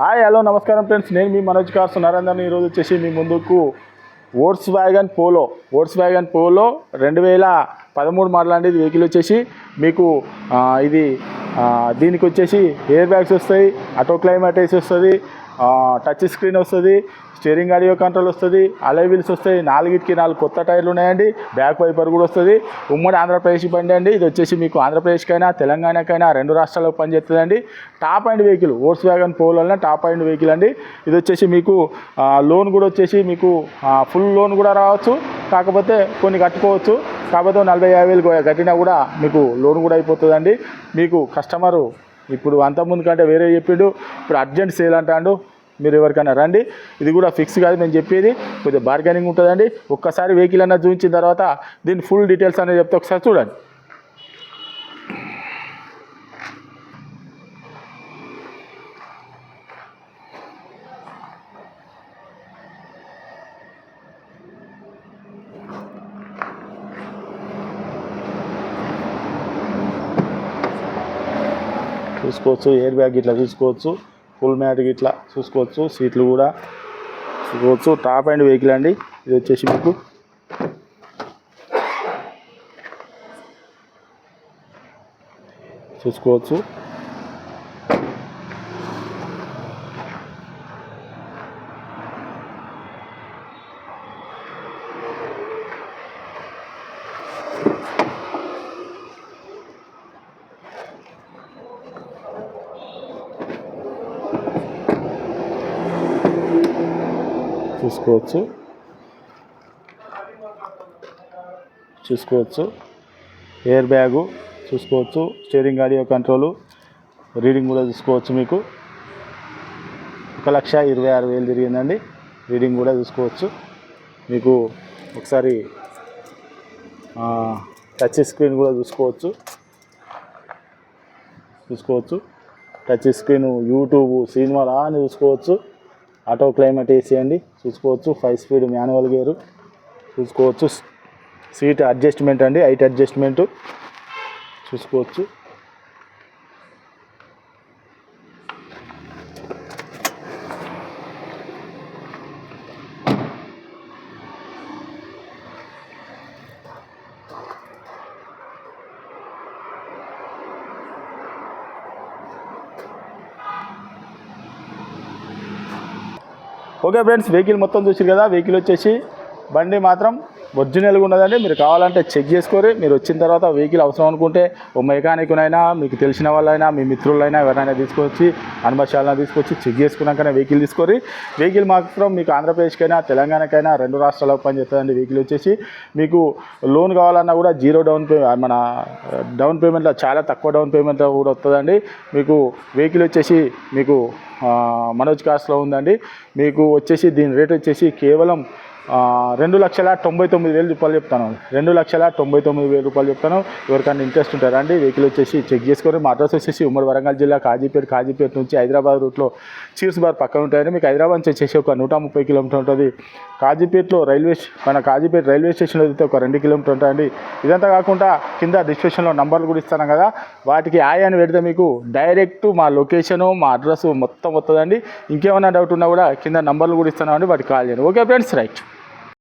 Hi hello నమస్కారం friends. నేను మీ Manoj cars నరేందర్ని ఈరోజు వచ్చేసి మీ ముందుకు oats wagon polo oats wagon polo రెండు వేల పదమూడు మోడల్ అండి. ఇది వెహికల్ వచ్చేసి మీకు ఇది దీనికి వచ్చేసి ఎయిర్ బ్యాగ్స్ వస్తాయి ఆటో క్లైమాటైస్ వస్తుంది టచ్ స్క్రీన్ వస్తుంది స్టీరింగ్ ఆడియో కంట్రోల్ వస్తుంది అలై వీల్స్ వస్తాయి నాలుగిటికి నాలుగు కొత్త టైర్లు ఉన్నాయండి బ్యాక్ వైపర్ కూడా వస్తుంది. ఉమ్మడి ఆంధ్రప్రదేశ్ బండి అండి ఇది వచ్చేసి మీకు ఆంధ్రప్రదేశ్కైనా తెలంగాణకైనా రెండు రాష్ట్రాలకు పనిచేస్తుందండి. టాప్ అండ్ వెహికల్ ఓట్స్ వ్యాగన్ పోలోనే టాప్ అండ్ వెహికల్ అండి. ఇది వచ్చేసి మీకు లోన్ కూడా వచ్చేసి మీకు ఫుల్ లోన్ కూడా రావచ్చు కాకపోతే కొన్ని కట్టుకోవచ్చు కాకపోతే నలభై యాభై వేలు కట్టినా కూడా మీకు లోన్ కూడా అయిపోతుందండి. మీకు కస్టమరు ఇప్పుడు అంతకుముందు కంటే వేరే చెప్పిండు. ఇప్పుడు అర్జెంట్ సేల్ అంటాడు. మీరు ఎవరికైనా రండి. ఇది కూడా ఫిక్స్ కాదు. నేను చెప్పేది కొద్దిగా బార్గెనింగ్ ఉంటుందండి. ఒక్కసారి వెహికల్ అన్న చూపించిన తర్వాత దీని ఫుల్ డీటెయిల్స్ అనేది చెప్తే ఒకసారి చూడండి. చూసుకోవచ్చు ఎయిర్ బ్యాగ్ ఇట్లా చూసుకోవచ్చు ఫుల్ మ్యాట్ ఇట్లా చూసుకోవచ్చు సీట్లు కూడా చూసుకోవచ్చు. టాప్ అండ్ వెహికల్ అండి. ఇది వచ్చేసి మీకు చూసుకోవచ్చు. చూసుకోవచ్చు చూసుకోవచ్చు. ఎయిర్ బ్యాగు చూసుకోవచ్చు. స్టీరింగ్ ఆడియో కంట్రోలు రీడింగ్ కూడా చూసుకోవచ్చు మీకు. ఒక లక్ష ఇరవై ఆరు వేలు తిరిగిందండి. రీడింగ్ కూడా చూసుకోవచ్చు. మీకు ఒకసారి టచ్ స్క్రీన్ కూడా చూసుకోవచ్చు. చూసుకోవచ్చు. టచ్ స్క్రీన్ యూట్యూబ్ సినిమాలు అని చూసుకోవచ్చు. ఆటో క్లైమేట్ ఏసీ అండి. చూసుకోవచ్చు ఫైవ్ స్పీడ్ మాన్యువల్ గేరు చూసుకోవచ్చు సీట్ అడ్జస్ట్మెంట్ అండి హైట్ అడ్జస్ట్మెంట్ చూసుకోవచ్చు. ఓకే ఫ్రెండ్స్ వెహికల్ మొత్తం చూసారు కదా వెహికల్ వచ్చేసి బండి మాత్రం ఒరిజినల్గా ఉన్నదండి. మీరు కావాలంటే చెక్ చేసుకోరు. మీరు వచ్చిన తర్వాత వెహికల్ అవసరం అనుకుంటే ఓ మెకానిక్నైనా మీకు తెలిసిన వాళ్ళైనా మీ మిత్రులైనా ఎవరైనా తీసుకొచ్చి అనుభవశాలైనా తీసుకొచ్చి చెక్ చేసుకున్నాకనే వెహికల్ తీసుకోరు. వెహికల్ మాత్రం మీకు ఆంధ్రప్రదేశ్కైనా తెలంగాణకైనా రెండు రాష్ట్రాలకు పనిచేస్తుందండి వెహికల్ వచ్చేసి. మీకు లోన్ కావాలన్నా కూడా జీరో డౌన్ పే మన డౌన్ పేమెంట్లో చాలా తక్కువ డౌన్ పేమెంట్లో కూడా వస్తుందండి. మీకు వెహికల్ వచ్చేసి మీకు మనోజ్ కాస్ట్లో ఉందండి. మీకు వచ్చేసి దీని రేట్ వచ్చేసి కేవలం రెండు లక్షల తొంభై తొమ్మిది వేలు రూపాయలు చెప్తాను. రెండు లక్షల తొంభై తొమ్మిది వేలు రూపాయలు చెప్తాను. ఎవరికైనా ఇంట్రెస్ట్ ఉంటారా అండి వెహికల్ వచ్చేసి చెక్ చేసుకొని మా అడ్రస్ వచ్చేసి ఉమ్మడి వరంగల్ జిల్లా కాజీపేట కాజీపేట నుంచి హైదరాబాద్ రూట్లో చీర్స్ బార్ పక్కన ఉంటాయండి. మీకు హైదరాబాద్ నుంచి వచ్చేసి ఒక నూట ముప్పై కిలోమీటర్ ఉంటుంది. కాజీపేటలో రైల్వే మన కాజీపేట రైల్వే స్టేషన్లో అయితే ఒక రెండు కిలోమీటర్ ఉంటాయండి. ఇదంతా కాకుండా కింద డిస్క్రిప్షన్లో నంబర్లు కూడా ఇస్తాను కదా. వాటికి ఆయ్ అని పెడితే మీకు డైరెక్ట్ మా లొకేషను మా అడ్రస్ మొత్తం వస్తుందండి ఇంకేమైనా డౌట్ ఉన్నా కూడా కింద నంబర్లు కూడా ఇస్తాను అండి. వాటికి కాల్ చేయండి. Okay friends right